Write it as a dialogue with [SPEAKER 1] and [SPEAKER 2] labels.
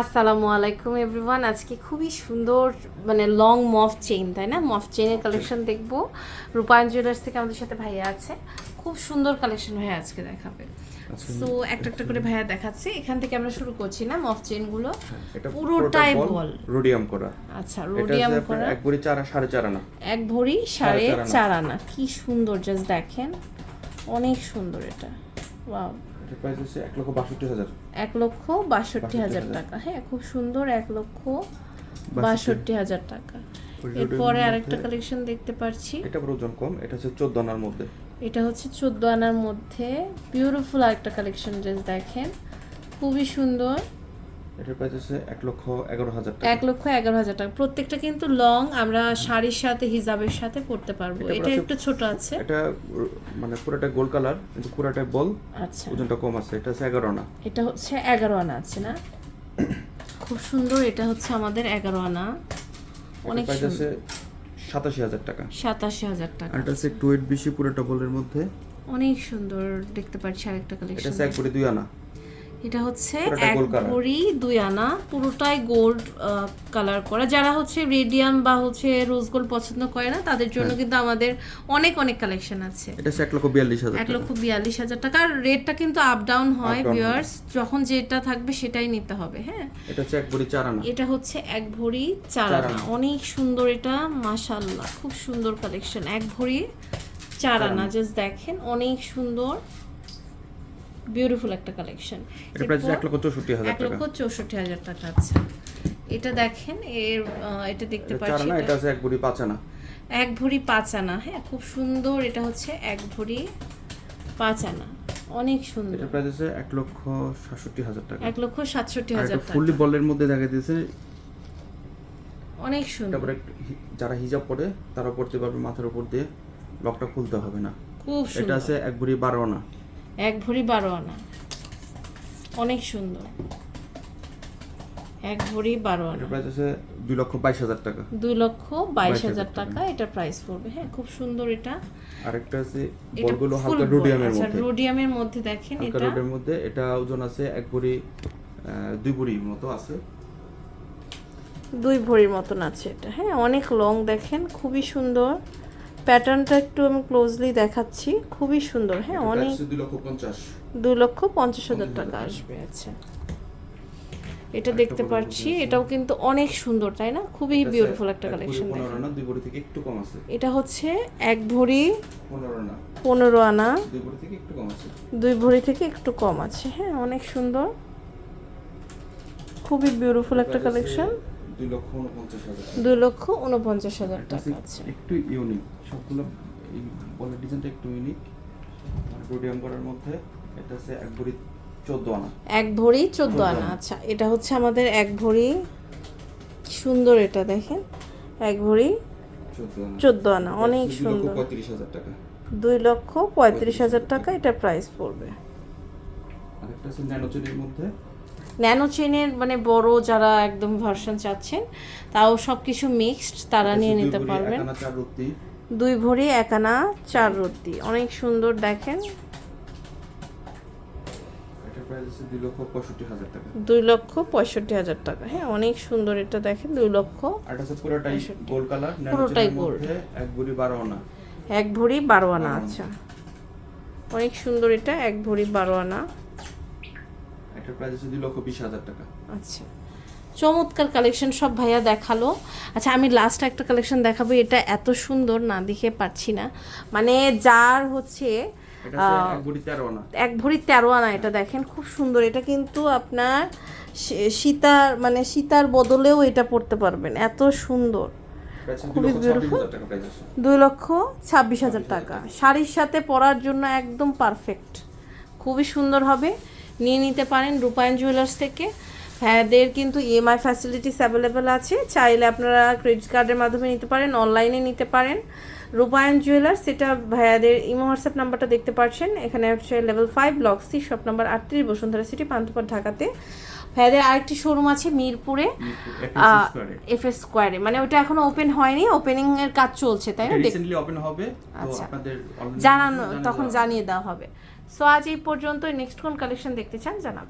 [SPEAKER 1] আসসালামু আলাইকুম এভরিওয়ান আজকে খুবই সুন্দর মানে লং মফ চেইন তাই না? মফ চেইনের কালেকশন দেখব। রূপায়ণ জুয়েলার্স থেকে আমাদের সাথে ভাইয়া আছে। খুব সুন্দর কালেকশন ভাইয়া আজকে দেখাবে।
[SPEAKER 2] আচ্ছা,
[SPEAKER 1] সো একটা একটা করে ভাইয়া দেখাচ্ছে। এখান থেকে আমরা শুরু করছি না মফ চেইনগুলো
[SPEAKER 2] এটা
[SPEAKER 1] পুরোটাই বল
[SPEAKER 2] রোডিয়াম করা।
[SPEAKER 1] আচ্ছা রোডিয়াম করা।
[SPEAKER 2] এক ভরি চার সাড়ে চার আনা।
[SPEAKER 1] এক ভরি সাড়ে।
[SPEAKER 2] চার আনা।
[SPEAKER 1] কি সুন্দর জাস্ট দেখেন। অনেক সুন্দর এটা। ওয়াও
[SPEAKER 2] এটা প্রাইস হচ্ছে এক লক্ষ বাষট্টি হাজার।
[SPEAKER 1] এক লক্ষ বাষট্টি হাজার টাকা। হ্যাঁ খুব সুন্দর এক লক্ষ বাষট্টি। হাজার টাকা। এরপরে আরেকটা কালেকশন দেখতে পাচ্ছি।
[SPEAKER 2] এটা ওজন কম এটা হচ্ছে চোদ্দ আনার মধ্যে।
[SPEAKER 1] এটা হচ্ছে চোদ্দ আনার মধ্যে। বিউটিফুল আরেকটা কালেকশন ড্রেস দেখেন। খুবই সুন্দর।
[SPEAKER 2] এটার প্রাইস হচ্ছে এক লক্ষ এগারো হাজার টাকা।
[SPEAKER 1] এক লক্ষ এগারো হাজার টাকা। প্রত্যেকটা কিন্তু লং আমরা শাড়ির সাথে হিজাবের সাথে পরতে পারব।
[SPEAKER 2] এটা
[SPEAKER 1] এটা একটু ছোট আছে।
[SPEAKER 2] এটা মানে পুরোটা গোল কালার কিন্তু পুরোটা বল
[SPEAKER 1] আচ্ছা।
[SPEAKER 2] ওজনটা কম আছে। এটা হচ্ছে এগারো আনা।
[SPEAKER 1] এটা হচ্ছে এগারো আনা আছে না? খুব সুন্দর এটা হচ্ছে আমাদের এগারো আনা। অনেক
[SPEAKER 2] আছে সাতাশি হাজার টাকা।
[SPEAKER 1] সাতাশি হাজার টাকা।
[SPEAKER 2] এটা হচ্ছে একটু বেশি পুরোটা বলের মধ্যে।
[SPEAKER 1] অনেক সুন্দর দেখতে পাচ্ছি আরেকটা
[SPEAKER 2] এটা
[SPEAKER 1] কালেকশন
[SPEAKER 2] হচ্ছে এক দুই আনা।
[SPEAKER 1] এটা হচ্ছে এক ভরি দুই আনা। পুরোটাই গোল্ড কালার করা। যারা হচ্ছে রেডিয়াম বা হচ্ছে রোজ গোল্ড পছন্দ করে না তাদের জন্য
[SPEAKER 2] হ্যাঁ।
[SPEAKER 1] কিন্তু আমাদের অনেক অনেক কালেকশন আছে।
[SPEAKER 2] এটা এক লক্ষ বিয়াল্লিশ হাজার
[SPEAKER 1] এক
[SPEAKER 2] টাকা।
[SPEAKER 1] লক্ষ বিয়াল্লিশ হাজার টাকা। আর রেটটা কিন্তু আপ ডাউন হয় ভিউয়ার্স যখন যেটা থাকবে সেটাই নিতে হবে হ্যাঁ।
[SPEAKER 2] এটা হচ্ছে এক ভরি চার আনা।
[SPEAKER 1] এটা হচ্ছে এক ভরি চার আনা। অনেক সুন্দর এটা মাশাল্লাহ খুব সুন্দর কালেকশন এক ভরি চার আনা জাস্ট দেখেন অনেক সুন্দর। বিউটিফুল একটা কালেকশন
[SPEAKER 2] এটা প্রাইস হচ্ছে এক লক্ষ চৌষট্টি হাজার
[SPEAKER 1] এক
[SPEAKER 2] টাকা।
[SPEAKER 1] লক্ষ চৌষট্টি হাজার টাকা আচ্ছা এটা দেখেন এর এটা দেখতে পাচ্ছি এটা
[SPEAKER 2] হচ্ছে এক ভরি পাঁচ আনা।
[SPEAKER 1] এক ভরি পাঁচ আনা হ্যাঁ খুব সুন্দর এটা হচ্ছে এক ভরি পাঁচ আনা। অনেক সুন্দর।
[SPEAKER 2] এটা প্রাইস হচ্ছে এক লক্ষ সাতষট্টি হাজার টাকা।
[SPEAKER 1] এক লক্ষ সাতষট্টি হাজার টাকা।
[SPEAKER 2] ফুললি বলের মধ্যে দেখা দিয়েছে
[SPEAKER 1] অনেক সুন্দর।
[SPEAKER 2] তারপরে যারা হিজাব পরে তারা পড়তে পারবে মাথার উপর দিয়ে লকটা খুলতে হবে না।
[SPEAKER 1] খুব সুন্দর।
[SPEAKER 2] এটা আছে এক ভরি বারো আনা।
[SPEAKER 1] এক ভরি বারো আনা। অনেক সুন্দর। এক ভরি বারো আনা।
[SPEAKER 2] প্রাইস আছে দুই লক্ষ বাইশ হাজার টাকা।
[SPEAKER 1] দুই লক্ষ বাইশ
[SPEAKER 2] 22,000
[SPEAKER 1] হাজার টাকা। এটা প্রাইস পড়বে। হ্যাঁ খুব সুন্দর এটা।
[SPEAKER 2] আরেকটা আছে বলগুলো হালকা। রোডিয়ামের
[SPEAKER 1] আচ্ছা
[SPEAKER 2] মধ্যে।
[SPEAKER 1] রোডিয়ামের মধ্যে দেখেন এটা।
[SPEAKER 2] রোডের মধ্যে। এটা ওজন আছে এক ভরি আহ, দুই ভরি মতো আছে।
[SPEAKER 1] দুই ভরির মতন আছে এটা। হ্যাঁ অনেক লং দেখেন খুবই সুন্দর। প্যাটার্নটা একটু আমি ক্লোজলি দেখাচ্ছি। খুবই সুন্দর হ্যাঁ অনেক
[SPEAKER 2] দুই লক্ষ পঞ্চাশ।
[SPEAKER 1] হাজার টাকা আসবে আচ্ছা। এটা দেখতে পাচ্ছি এটাও কিন্তু অনেক সুন্দর তাই না? খুবই বিউটিফুল একটা কালেকশন এটা হচ্ছে এক ভরি
[SPEAKER 2] পনেরো আনা। দুই ভরি থেকে একটু কম আছে।
[SPEAKER 1] হ্যাঁ অনেক সুন্দর। খুবই বিউটিফুল একটা কালেকশন
[SPEAKER 2] দুই লক্ষ উনপঞ্চাশ হাজার টাকা।
[SPEAKER 1] দুই লক্ষ উনপঞ্চাশ হাজার টাকা আছে।
[SPEAKER 2] একটু ইউনিক সবগুলো এই বলের ডিজাইনটা একটু ইউনিক রোডিয়াম করার মধ্যে এটা হচ্ছে এক ভরি চোদ্দ আনা।
[SPEAKER 1] এক ভরি চোদ্দ আনা। আচ্ছা এটা হচ্ছে আমাদের এক ভরি সুন্দর এটা দেখেন। এক ভরি
[SPEAKER 2] চোদ্দ আনা।
[SPEAKER 1] অনেক সুন্দর।
[SPEAKER 2] পঁয়ত্রিশ হাজার টাকা।
[SPEAKER 1] দুই লক্ষ পঁয়ত্রিশ হাজার টাকা এটা প্রাইস পড়বে।
[SPEAKER 2] আর একটা আছে ন্যানোচুরির মধ্যে।
[SPEAKER 1] ন্যানো চেনের মানে বড় যারা একদম ভার্সন চাচ্ছেন তাও সব কিছু মিক্সড তারা নিয়ে নিতে পারবেন। দুই ভরি এক আনা চার রত্তি অনেক সুন্দর দেখেন।
[SPEAKER 2] দুই লক্ষ পঁয়ষট্টি হাজার টাকা।
[SPEAKER 1] হ্যাঁ অনেক সুন্দর এটা দেখেন দুই লক্ষ
[SPEAKER 2] পুরোটাই গোল কালার
[SPEAKER 1] পুরোটাই
[SPEAKER 2] ন্যানোচুরির এক ভরি বারো আনা।
[SPEAKER 1] এক ভরি বারো আনা। আচ্ছা। অনেক সুন্দর এটা এক ভরি বারো আনা।
[SPEAKER 2] এটার প্রাইস আছে দুই লক্ষ বিশ হাজার টাকা।
[SPEAKER 1] আচ্ছা। চমৎকার কালেকশন সব ভাইয়া দেখাল। আচ্ছা আমি লাস্ট একটা কালেকশন দেখাবো এটা এত সুন্দর না দেখে পাচ্ছি না। মানে যার হচ্ছে
[SPEAKER 2] এক ভরি তেরো আনা।
[SPEAKER 1] এটা দেখেন খুব সুন্দর। এটা কিন্তু আপনার সীতার মানে সীতার বদলেও এটা পড়তে পারবেন। এত সুন্দর। খুবই
[SPEAKER 2] আছে।
[SPEAKER 1] দুই লক্ষ ছাব্বিশ হাজার টাকা। শাড়ির সাথে পরার জন্য একদম পারফেক্ট খুবই সুন্দর হবে। নিয়ে নিতে পারেন রূপায়ণ জুয়েলার্স থেকে। হ্যাঁদের কিন্তু ইএমআই ফ্যাসিলিটিস অ্যাভেলেবেল আছে। চাইলে আপনারা ক্রেডিট কার্ডের মাধ্যমে নিতে পারেন অনলাইনে নিতে পারেন। রূপায়ণ জুয়েলার্স সেটা ভাইয়াদের ইমো হোয়াটসঅ্যাপ নাম্বারটা দেখতে পাচ্ছেন। এখানে হচ্ছে level five block C shop number আটত্রিশ, বসুন্ধরা সিটি পান্থপথ, ঢাকাতে। ভাইয়াদের আরেকটি শোরুম আছে মিরপুরে এফ এস স্কোয়ারে মানে ওটা এখনও ওপেন হয়নি ওপেনিং এর কাজ চলছে তাই না?
[SPEAKER 2] রিসেন্টলি ওপেন হবে
[SPEAKER 1] আচ্ছা। জানানো তখন জানিয়ে দেওয়া হবে। সো আজ এই পর্যন্ত নেক্সট কোন কালেকশন দেখতে চান জানাবেন।